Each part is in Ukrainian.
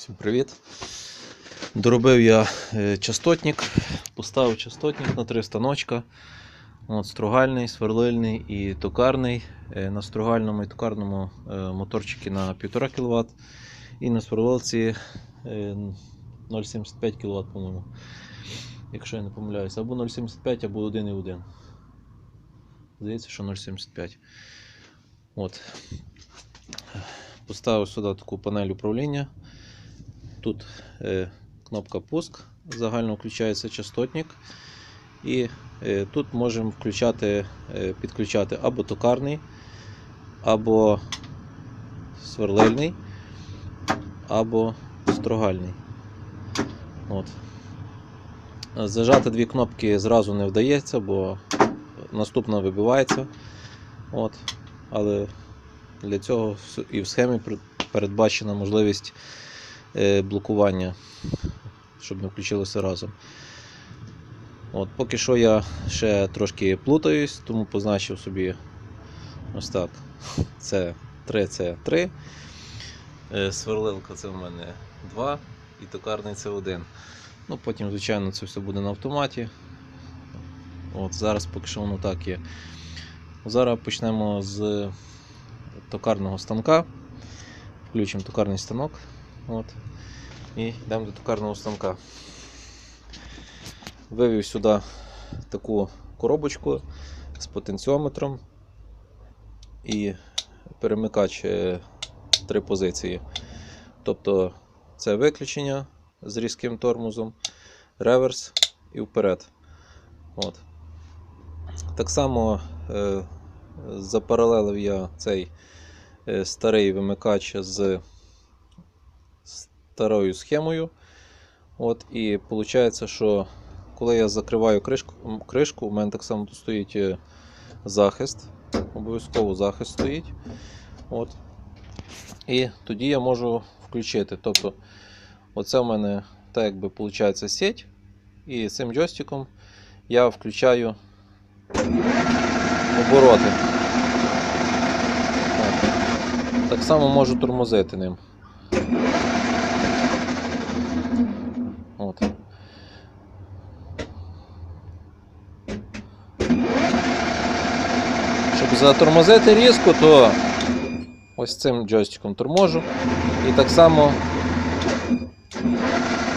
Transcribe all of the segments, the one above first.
Всім привіт. Доробив я е, частотник, поставив частотник на три станочка. От, стругальний, сверлильний і токарний. Е, На стругальному і токарному е, моторчики на 1,5 кВт. І на сверлилці е, 0,75 кВт, по-моєму. Якщо я не помиляюсь, або 0,75, або 1,1. Здається, що 0,75. От. Поставив сюди таку панель управління. Тут е, кнопка пуск, загально включається частотник. І е, тут можемо включати, е, підключати або токарний, або сверлильний, або строгальний. От. Зажати дві кнопки зразу не вдається, бо наступна вибивається. От. Але для цього і в схемі передбачена можливість блокування, щоб не включилося разом. От, поки що я ще трошки плутаюсь, тому позначив собі ось так. Це 3, це 3. Е, Сверлилка це в мене 2 і токарний це 1. Ну, потім, звичайно, це все буде на автоматі. От, зараз поки що воно так є. Зараз почнемо з токарного станка. Включимо токарний станок. От. І йдемо до токарного станка. Вивів сюди таку коробочку з потенціометром і перемикач е, три позиції. Тобто це виключення з різким тормозом, реверс і вперед. От. Так само е, запаралелив я цей е, старий вимикач з старою схемою. От, і виходить, що коли я закриваю кришку, кришку, у мене так само тут стоїть е, захист. Обов'язково захист стоїть. От. І тоді я можу включити. Тобто, оце в мене так якби виходить сеть. І цим джойстиком я включаю обороти. От. Так само можу тормозити ним. От. Щоб затормозити різко, то ось цим джойстиком торможу. І так само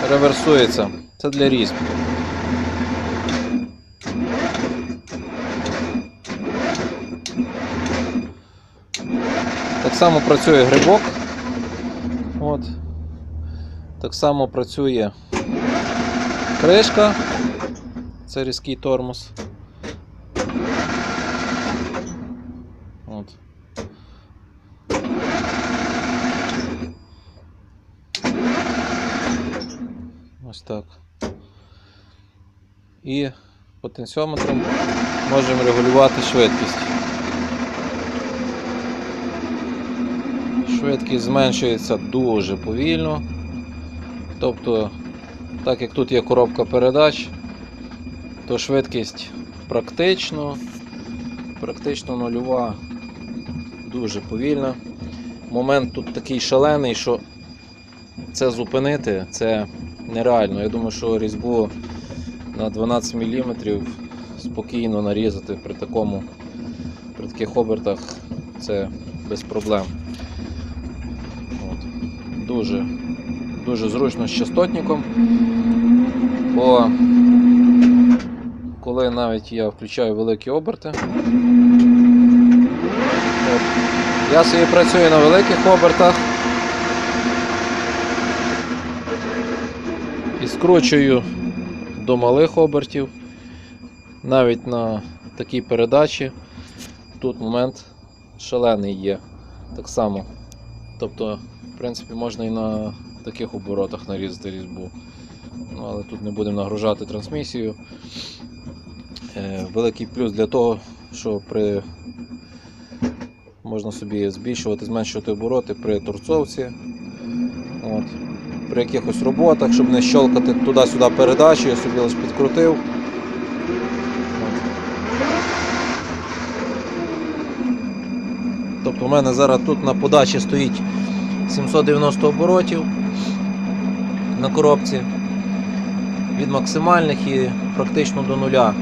реверсується. Це для різьб. Так само працює грибок. От. Так само працює кришка. Це різкий тормоз. От. Ось так. І потенціометром можемо регулювати швидкість. Швидкість зменшується дуже повільно. Тобто, так як тут є коробка передач, то швидкість практично, практично нульова, дуже повільна. Момент тут такий шалений, що це зупинити це нереально. Я думаю, що різьбу на 12 мм спокійно нарізати при такому, при таких обертах це без проблем. От. Дуже, дуже зручно з частотником. Бо коли навіть я включаю великі оберти, от, я собі працюю на великих обертах і скручую до малих обертів. Навіть на такій передачі тут момент шалений є. Так само. Тобто, в принципі, можна і на таких оборотах нарізати різьбу. Ну, але тут не будемо нагружати трансмісію. Е, великий плюс для того, що при можна собі збільшувати, зменшувати обороти при торцовці. От. При якихось роботах, щоб не щелкати туди-сюди передачі, я собі лише підкрутив. Тобто у мене зараз тут на подачі стоїть 790 оборотів. на коробці. Від максимальних і практично до нуля.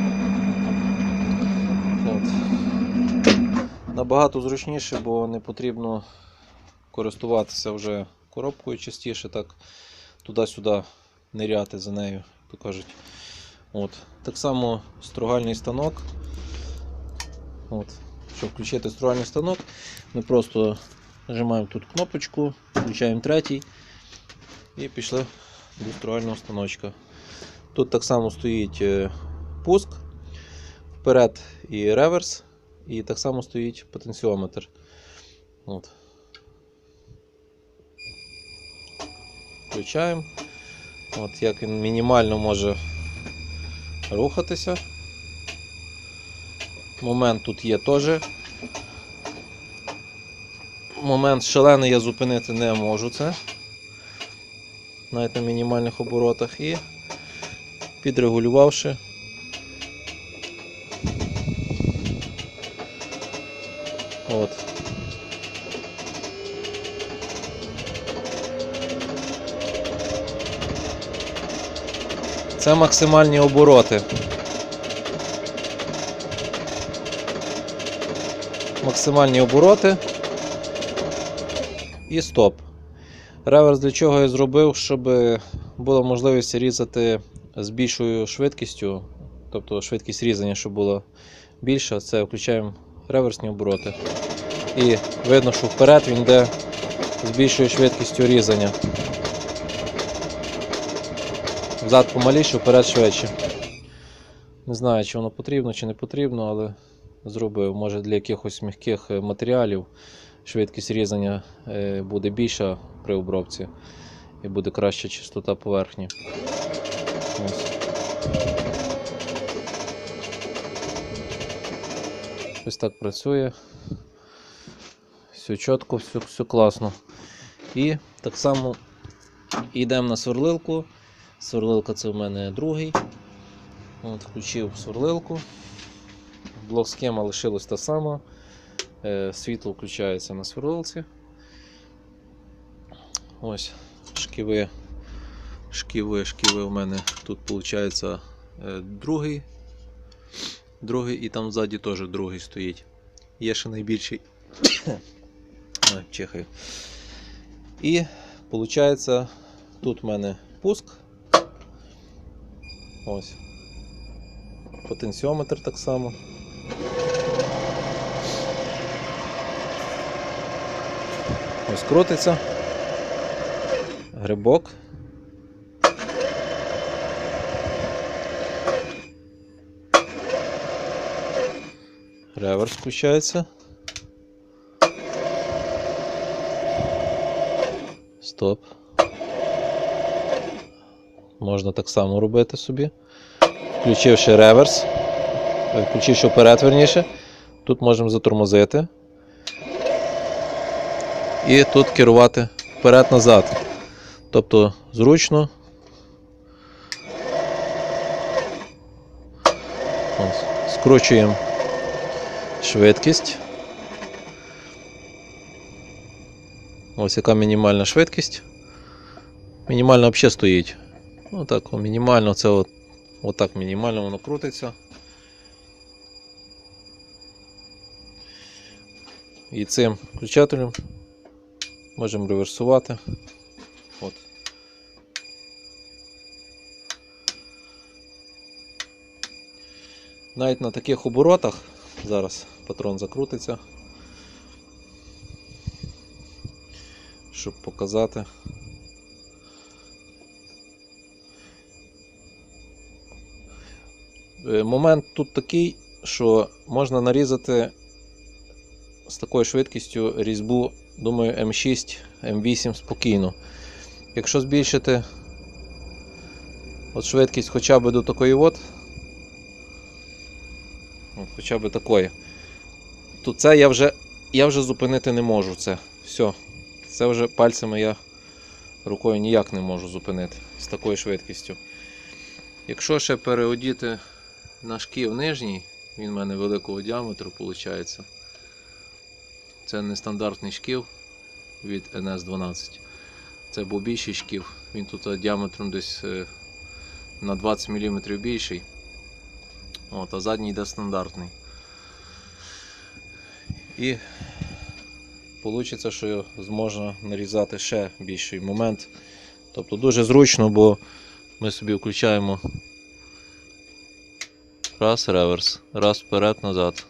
От. Набагато зручніше, бо не потрібно користуватися вже коробкою частіше, так туди-сюди ниряти за нею, то кажуть. От. Так само стругальний станок. От. Щоб включити стругальний станок, ми просто нажимаємо тут кнопочку, включаємо третій і пішли до стругального станочка. Тут так само стоїть е, пуск, вперед і реверс, і так само стоїть потенціометр. От. Включаємо. От як він мінімально може рухатися. Момент тут є теж. Момент шалений я зупинити не можу це. Навіть на мінімальних оборотах і підрегулювавши. Це максимальні обороти. Максимальні обороти і стоп. Реверс для чого я зробив, щоб була можливість різати з більшою швидкістю, тобто швидкість різання, щоб була більша, це включаємо реверсні обороти. І видно, що вперед він йде з більшою швидкістю різання. Взад помаліше, вперед швидше. Не знаю, чи воно потрібно, чи не потрібно, але зробив. Може для якихось м'яких е, матеріалів швидкість різання е, буде більша при обробці і буде краща чистота поверхні. Ось. Ось так працює. Все чітко, все, все класно. І так само йдемо на сверлилку. Сверлилка це в мене другий. От, включив сверлилку. Блок схема лишилась та сама. Е, Світло включається на сверлилці. Ось шківи. Шківи, шківи у мене тут виходить другий. Другий і там ззаді теж другий стоїть. Є ще найбільший. Ой, чихаю. І виходить, тут в мене пуск. Ось. Потенціометр так само. Ось крутиться. Грибок. Реверс включається. Стоп. Можна так само робити собі. Включивши реверс, включивши вперед, верніше, тут можемо затормозити. І тут керувати вперед-назад. Тобто зручно. Скручуємо швидкість. Ось яка мінімальна швидкість. Мінімальна взагалі стоїть. Ну так, мінімально це от, отак мінімально воно крутиться. І цим включателем можемо реверсувати. От. Навіть на таких оборотах зараз патрон закрутиться, щоб показати. Момент тут такий, що можна нарізати з такою швидкістю різьбу, думаю, М6, М8 спокійно. Якщо збільшити от швидкість хоча б до такої от, от хоча б такої, то це я вже, я вже зупинити не можу. Це все. Це вже пальцями я рукою ніяк не можу зупинити з такою швидкістю. Якщо ще переодіти на шків нижній, він в мене великого діаметру виходить. Це нестандартний шків від NS12. Це був більший шків. Він тут діаметром десь е, на 20 мм більший. От, а задній йде стандартний. І вийде, що зможна нарізати ще більший момент. Тобто дуже зручно, бо ми собі включаємо раз реверс, раз вперед назад.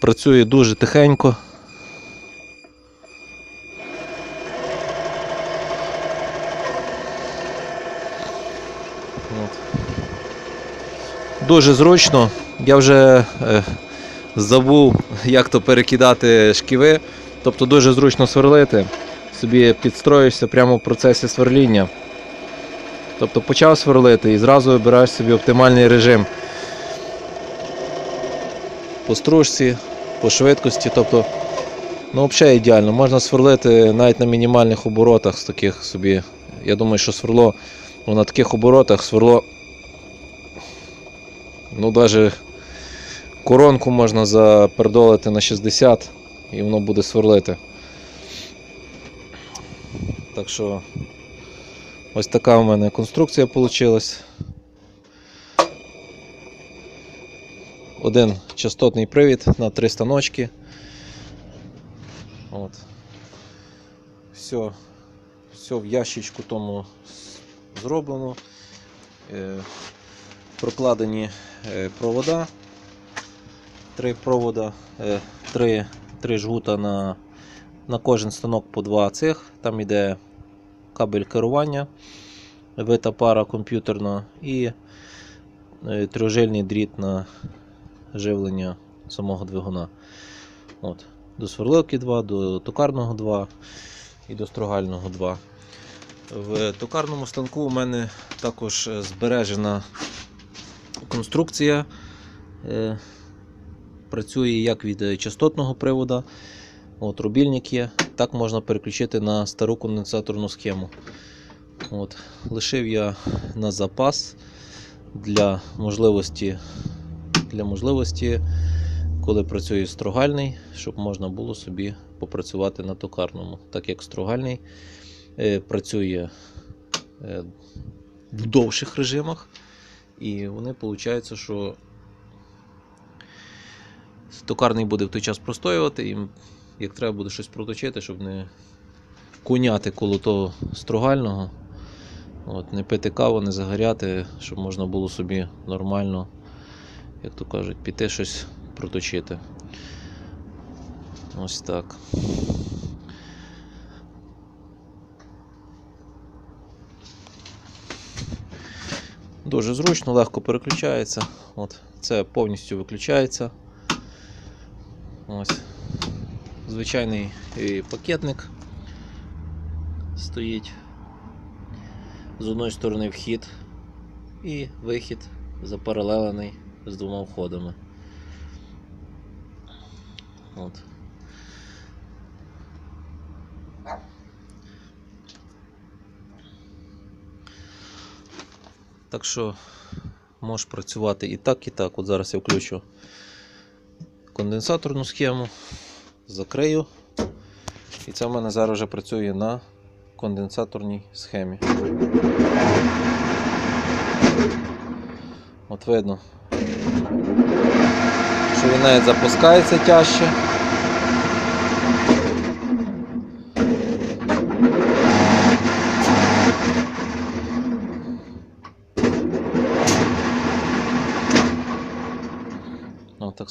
Працює дуже тихенько. Дуже зручно. Я вже е, забув, як то перекидати шківи. Тобто дуже зручно сверлити. Собі підстроїшся прямо в процесі сверління. Тобто почав сверлити і зразу вибираєш собі оптимальний режим. По стружці, по швидкості. Тобто, ну, взагалі ідеально. Можна сверлити навіть на мінімальних оборотах з таких собі. Я думаю, що сверло ну, на таких оборотах сверло. Ну, навіть коронку можна запердолити на 60 і воно буде сверлити. Так що ось така в мене конструкція вийшла. Один частотний привід на три станочки. От. Все, все в ящичку тому зроблено. Е, прокладені е, провода. Три провода, е, три, три жгута на, на кожен станок по два цих. Там йде кабель керування, вита пара комп'ютерна і е, трьохжильний дріт на живлення самого двигуна. От. До сверлилки 2, до токарного 2 і до строгального 2. В токарному станку у мене також е, збережена конструкція. Працює як від е, частотного привода. От, рубільник є. Так можна переключити на стару конденсаторну схему. От, лишив я на запас для можливості, для можливості, коли працює строгальний, щоб можна було собі попрацювати на токарному. Так як строгальний е, працює е, в довших режимах, і вони виходить, що токарний буде в той час простоювати, і як треба буде щось проточити, щоб не куняти коло того строгального. От, не пити каву, не загоряти, щоб можна було собі нормально, як то кажуть, піти щось проточити. Ось так. Дуже зручно, легко переключається. От, це повністю виключається. Ось. Звичайний е, пакетник стоїть. З одної сторони вхід і вихід запаралелений з двома входами. От. Так що можеш працювати і так, і так. От зараз я включу конденсаторну схему, закрию. І це в мене зараз вже працює на конденсаторній схемі. От видно, що він навіть запускається тяжче.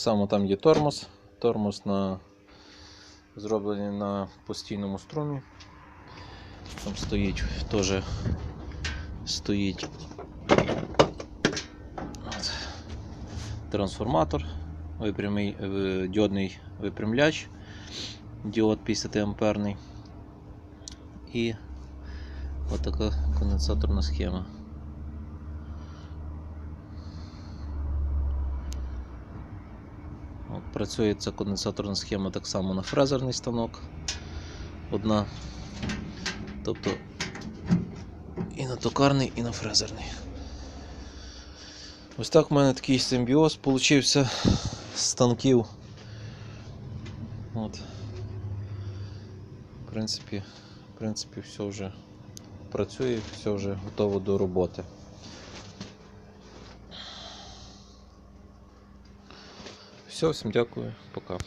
Само там є тормоз. Тормоз на... зроблений на постійному струмі. Там стоїть теж стоїть трансформатор, випрямий, е, діодний випрямляч, діод 50 амперний і отака конденсаторна схема. От, працює ця конденсаторна схема так само на фрезерний станок. Одна. Тобто і на токарний, і на фрезерний. Ось так в мене такий симбіоз получився з станків. От. В принципі, в принципі, все вже працює, все вже готово до роботи. Все, всім дякую, пока.